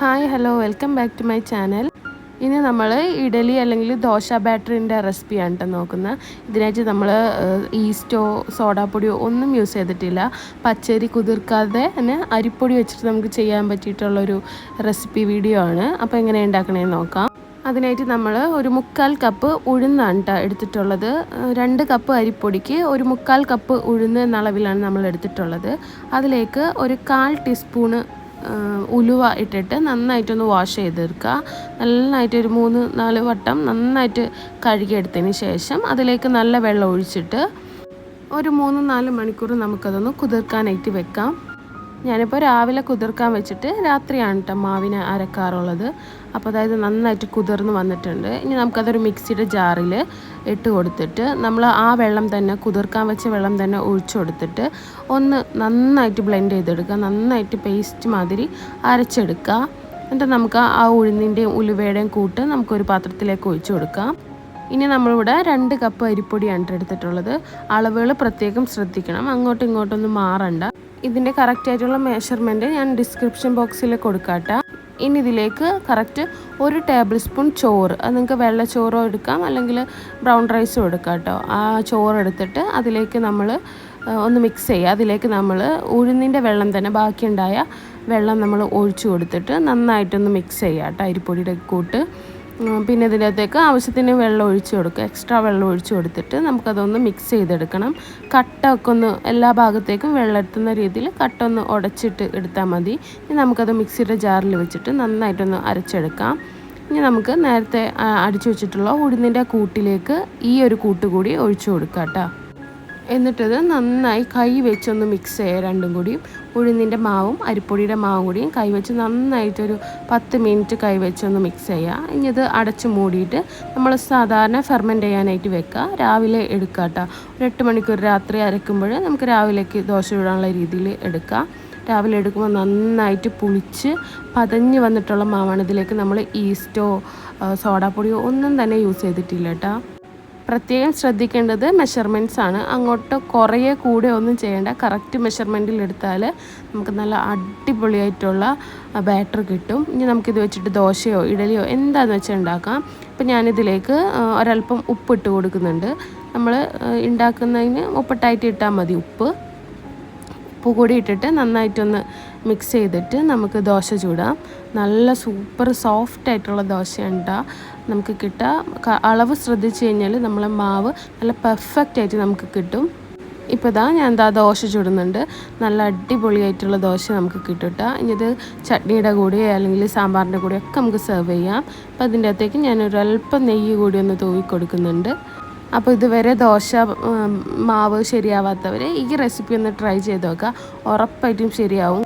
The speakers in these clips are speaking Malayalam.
Hi hello welcome back to my channel. ഇനി നമ്മൾ ഇഡലി അല്ലെങ്കിൽ ദോശ ബാറ്ററിന്റെ റെസിപ്പിയാണ് കേട്ടോ നോക്കുന്നത്. ഇതിനായിട്ട് നമ്മൾ ഈസ്റ്റോ സോഡാപ്പൊടിയോ ഒന്നും യൂസ് ചെയ്തിട്ടില്ല. പച്ചരി കുതിർക്കാതെ തന്നെ അരിപ്പൊടി വെച്ചിട്ട് നമുക്ക് ചെയ്യാൻ പറ്റിയിട്ടുള്ളൊരു റെസിപ്പി വീഡിയോ ആണ്. അപ്പോൾ എങ്ങനെ ഉണ്ടാക്കണേന്ന് നോക്കാം. അതിനായിട്ട് നമ്മൾ ഒരു മുക്കാൽ കപ്പ് ഉഴുന്നാണ് കേട്ടോ എടുത്തിട്ടുള്ളത്. രണ്ട് കപ്പ് അരിപ്പൊടിക്ക് ഒരു മുക്കാൽ കപ്പ് ഉഴുന്ന് എന്ന അളവിലാണ് നമ്മൾ എടുത്തിട്ടുള്ളത് അതിലേക്ക് ഒരു കാൽ ടീസ്പൂണ് ഉലുവ ഇട്ടിട്ട് നന്നായിട്ടൊന്ന് വാഷ് ചെയ്തെടുക്കുക. നന്നായിട്ട് ഒരു മൂന്ന് നാല് വട്ടം നന്നായിട്ട് കഴുകിയെടുത്തതിന് ശേഷം അതിലേക്ക് നല്ല വെള്ളം ഒഴിച്ചിട്ട് ഒരു മൂന്ന് നാല് മണിക്കൂർ നമുക്കതൊന്ന് കുതിർക്കാനായിട്ട് വെക്കാം. ഞാനിപ്പോൾ രാവിലെ കുതിർക്കാൻ വെച്ചിട്ട് രാത്രിയാണ് കേട്ടോ മാവിന് അരക്കാറുള്ളത്. അപ്പോൾ അതായത് നന്നായിട്ട് കുതിർന്ന് വന്നിട്ടുണ്ട്. ഇനി നമുക്കതൊരു മിക്സിയുടെ ജാറിൽ ഇട്ട് കൊടുത്തിട്ട് നമ്മൾ ആ വെള്ളം തന്നെ കുതിർക്കാൻ വെച്ച വെള്ളം തന്നെ ഒഴിച്ചു കൊടുത്തിട്ട് ഒന്ന് നന്നായിട്ട് ബ്ലെൻഡ് ചെയ്തെടുക്കുക. നന്നായിട്ട് പേസ്റ്റ് മാതിരി അരച്ചെടുക്കുക. എന്നിട്ട് നമുക്ക് ആ ഉഴുന്നിന്റെയും ഉലുവയുടെയും കൂട്ട് നമുക്കൊരു പാത്രത്തിലേക്ക് ഒഴിച്ചു കൊടുക്കാം. ഇനി നമ്മളിവിടെ രണ്ട് കപ്പ് അരിപ്പൊടിയാണ് എടുത്തിട്ടുള്ളത്. അളവുകൾ പ്രത്യേകം ശ്രദ്ധിക്കണം. അങ്ങോട്ടും ഇങ്ങോട്ടൊന്നും മാറണ്ട. ഇതിന്റെ കറക്റ്റ് ആയിട്ടുള്ള മെഷർമെന്റ് ഞാൻ ഡിസ്ക്രിപ്ഷൻ ബോക്സിൽ കൊടുക്കാട്ടോ. ഇനി ഇതിലേക്ക് കറക്റ്റ് ഒരു ടേബിൾ സ്പൂൺ ചോറ്. അത് നിങ്ങൾക്ക് വെള്ള ചോറോ എടുക്കാം അല്ലെങ്കിൽ ബ്രൗൺ റൈസോ എടുക്കാം കേട്ടോ ആ ചോറ് എടുത്തിട്ട് അതിലേക്ക് നമ്മൾ ഒന്ന് മിക്സ് ചെയ്യുക. അതിലേക്ക് നമ്മൾ ഉഴുന്നിന്റെ വെള്ളം തന്നെ ബാക്കിയുണ്ടായ വെള്ളം നമ്മൾ ഒഴിച്ചു കൊടുത്തിട്ട് നന്നായിട്ടൊന്ന് മിക്സ് ചെയ്യുക കേട്ടോ അരിപ്പൊടിയുടെ കൂട്ട്. പിന്നെ ഇതിനകത്തേക്ക് ആവശ്യത്തിന് വെള്ളം ഒഴിച്ച് കൊടുക്കുക. എക്സ്ട്രാ വെള്ളം ഒഴിച്ച് കൊടുത്തിട്ട് നമുക്കതൊന്ന് മിക്സ് ചെയ്തെടുക്കണം. കട്ട ഒക്കെ ഒന്ന് എല്ലാ ഭാഗത്തേക്കും വെള്ളം എത്തുന്ന രീതിയിൽ കട്ടൊന്ന് ഉടച്ചിട്ട് എടുത്താൽ മതി. ഇനി നമുക്കത് മിക്സിയുടെ ജാറിൽ വെച്ചിട്ട് നന്നായിട്ടൊന്ന് അരച്ചെടുക്കാം. ഇനി നമുക്ക് നേരത്തെ അടിച്ചു വെച്ചിട്ടുള്ള ഉഴുന്നിന്റെ കൂട്ടിലേക്ക് ഈ ഒരു കൂട്ട് കൂടി ഒഴിച്ചു കൊടുക്കാം കേട്ടോ. എന്നിട്ടത് നന്നായി കൈ വെച്ചൊന്ന് മിക്സ് ചെയ്യുക രണ്ടും കൂടിയും. ഉഴുന്നിന്റെ മാവും അരിപ്പൊടിയുടെ മാവും കൂടിയും കൈ വെച്ച് നന്നായിട്ടൊരു പത്ത് മിനിറ്റ് കൈ വെച്ചൊന്ന് മിക്സ് ചെയ്യുക ഇനി ഇത് അടച്ച് മൂടിയിട്ട് നമ്മൾ സാധാരണ ഫെർമെന്റ് ചെയ്യാനായിട്ട് വെക്കുക. രാവിലെ എടുക്കുക കേട്ടോ ഒരു എട്ട് മണിക്കൂർ രാത്രി അരയ്ക്കുമ്പോൾ നമുക്ക് രാവിലേക്ക് ദോശ വിടാനുള്ള രീതിയിൽ എടുക്കാം. രാവിലെ എടുക്കുമ്പോൾ നന്നായിട്ട് പുളിച്ച് പതഞ്ഞ് വന്നിട്ടുള്ള മാവാണ്. ഇതിലേക്ക് നമ്മൾ ഈസ്റ്റോ സോഡാപ്പൊടിയോ ഒന്നും തന്നെ യൂസ് ചെയ്തിട്ടില്ല കേട്ടോ പ്രത്യേകം ശ്രദ്ധിക്കേണ്ടത് മെഷർമെന്റ്സ് ആണ്. അങ്ങോട്ട് കുറേ കൂടെ ഒന്നും ചെയ്യേണ്ട. കറക്റ്റ് മെഷർമെന്റിൽ എടുത്താൽ നമുക്ക് നല്ല അടിപൊളിയായിട്ടുള്ള ബാറ്റർ കിട്ടും. ഇനി നമുക്കിത് വെച്ചിട്ട് ദോശയോ ഇഡലിയോ എന്താണെന്ന് വെച്ചാൽ ഉണ്ടാക്കാം. ഇപ്പം ഞാനിതിലേക്ക് ഒരല്പം ഉപ്പിട്ട് കൊടുക്കുന്നുണ്ട്. നമ്മൾ ഉണ്ടാക്കുന്നതിന് ഉപ്പിട്ടായിട്ട് ഇട്ടാൽ മതി ഉപ്പ്. ഉപ്പ് കൂടി ഇട്ടിട്ട് നന്നായിട്ടൊന്ന് മിക്സ് ചെയ്തിട്ട് നമുക്ക് ദോശ ചൂടാം. നല്ല സൂപ്പർ സോഫ്റ്റ് ആയിട്ടുള്ള ദോശയുണ്ട നമുക്ക് കിട്ടുക അളവ് ശ്രദ്ധിച്ചു കഴിഞ്ഞാൽ നമ്മളെ മാവ് നല്ല പെർഫെക്റ്റ് ആയിട്ട് നമുക്ക് കിട്ടും. ഇപ്പോൾ ഇതാ ഞാൻ എന്താ ദോശ ചുടുന്നുണ്ട്. നല്ല അടിപൊളിയായിട്ടുള്ള ദോശ നമുക്ക് കിട്ടും ഇനിയത് ചട്നിയുടെ കൂടെ അല്ലെങ്കിൽ സാമ്പാറിന്റെ കൂടെ ഒക്കെ നമുക്ക് സെർവ് ചെയ്യാം. അപ്പോൾ അതിന്റെ അകത്തേക്ക് അല്പം നെയ്യ് കൂടി ഒന്ന് തൂവി കൊടുക്കുന്നുണ്ട്. അപ്പോൾ ഇതുവരെ ദോശ മാവ് ശരിയാവാത്തവർ ഈ റെസിപ്പി ഒന്ന് ട്രൈ ചെയ്ത് നോക്കുക. ഉറപ്പായിട്ടും ശരിയാവും.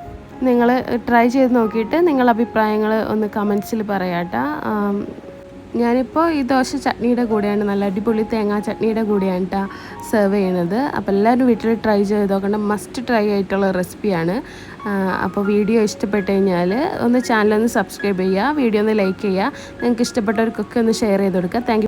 നിങ്ങൾ ട്രൈ ചെയ്ത് നോക്കിയിട്ട് നിങ്ങളുടെ അഭിപ്രായങ്ങൾ ഒന്ന് കമൻസിൽ പറയാട്ടോ ഞാനിപ്പോൾ ഈ ദോശ ചട്നിയുടെ കൂടെയാണ് നല്ല അടിപൊളി തേങ്ങാ ചട്നിയുടെ കൂടെയാണ് സെർവ് ചെയ്യുന്നത്. അപ്പോൾ എല്ലാവരും വീട്ടിൽ ട്രൈ ചെയ്ത് നോക്കേണ്ട മസ്റ്റ് ട്രൈ ആയിട്ടുള്ള റെസിപ്പിയാണ് അപ്പോൾ വീഡിയോ ഇഷ്ടപ്പെട്ട് കഴിഞ്ഞാൽ ഒന്ന് ചാനലൊന്ന് സബ്സ്ക്രൈബ് ചെയ്യുക വീഡിയോ ഒന്ന് ലൈക്ക് ചെയ്യുക. നിങ്ങൾക്ക് ഇഷ്ടപ്പെട്ടവർക്കൊക്കെ ഒന്ന് ഷെയർ ചെയ്ത് കൊടുക്കുക. താങ്ക്